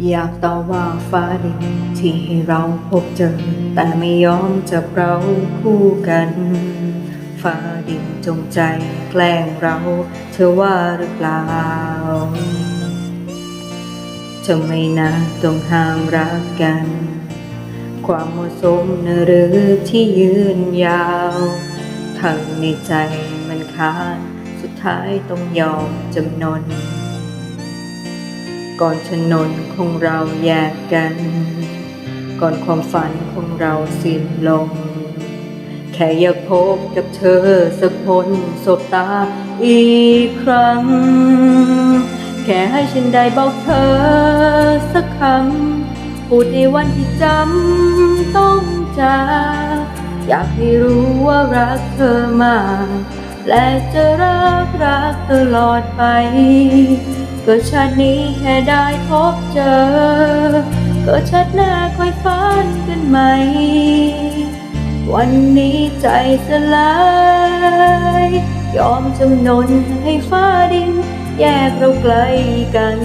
อยากต่อว่าฟ้าดินที่ให้เราพบเจอ แต่ไม่ยอมจับเราคู่กัน ฟ้าดินจงใจแกล้งเรา เธอว่าหรือเปล่าจะไม่นาต้องห้ามรักกัน ความเหมาะสมนะหรือที่ยืนยาวทั้งในใจมันค้านสุดท้ายต้องยอมจำนน ก่อนถนนของเราแยกกัน ก่อนความฝันของเราสิ้นลง แค่อยากพบกับเธอสักคนสบตาอีกครั้ง แค่ให้ฉันได้บอกเธอสักคำพูดในวันที่จำต้องจากอยากให้รู้ว่ารักเธอมาก และจะรักรักตลอดไป กิดชาตินี้แค่ได้พบเจอ เกิดชาติหน้าค่อยฝันกันใหม่ วันนี้ใจสลาย ยอมจำนนให้ฟ้าดิน แยกเราไกลกัน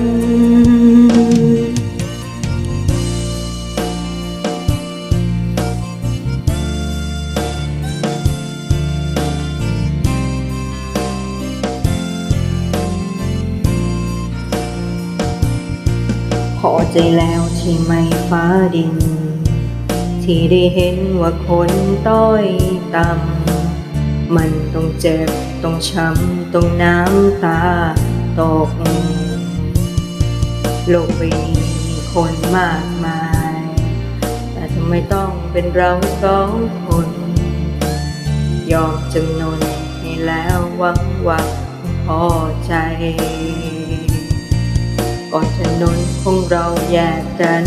พอใจแล้วใช่ไหมฟ้าดิน ที่ได้เห็นว่าคนต้อยต่ำมันต้องเจ็บ ต้องช้ำ ต้องน้ำตาตก โลกใบนี้มีคนมากมาย แต่ทำไมต้องเป็นเราสองคน ยอมจำนนให้แล้วหวังว่าพอใจ ก่อนถนนของเราแยกกัน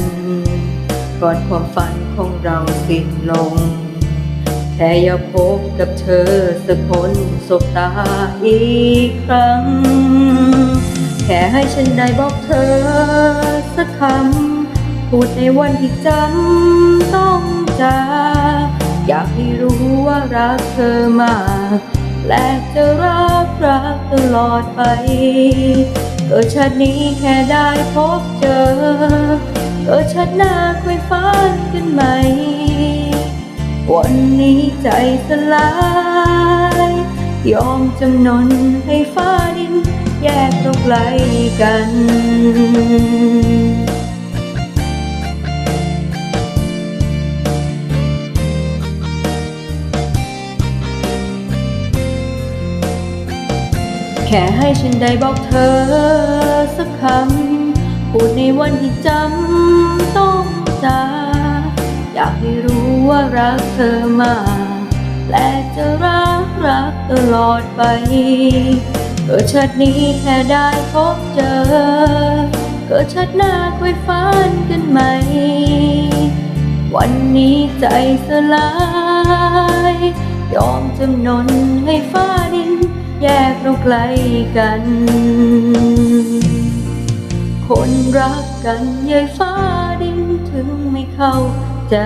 ก่อนความฝันของเราสิ้นลง แค่อยากพบกับเธอสักคนสบตาอีกครั้ง แค่ให้ฉันได้บอกเธอสักคำ พูดในวันที่จำต้องจาอยากให้รู้ว่ารักเธอมาก และจะรักรักตลอดไป เกิดชาตินี้แค่ได้พบเจอ เกิดชาติหน้าค่อยฝันกันใหม่ วันนี้ใจสลาย ยอมจำนนให้ฟ้าดิน แยกตกไกลกัน แค่ให้ฉันได้บอกเธอสักคำ พูดในวันที่จำต้องจากอยากให้รู้ว่ารักเธอมากและจะรักรักตลอดไปเกิดชาตินี้แค่ได้พบเจอ เกิดชาติหน้าค่อยฝันกันใหม่ วันนี้ใจสลาย ยอมจำนนให้ฟ้าดิน แยกเราไกลกัน คนรักกันยายฟ้าดินถึงไม่เข้าใจ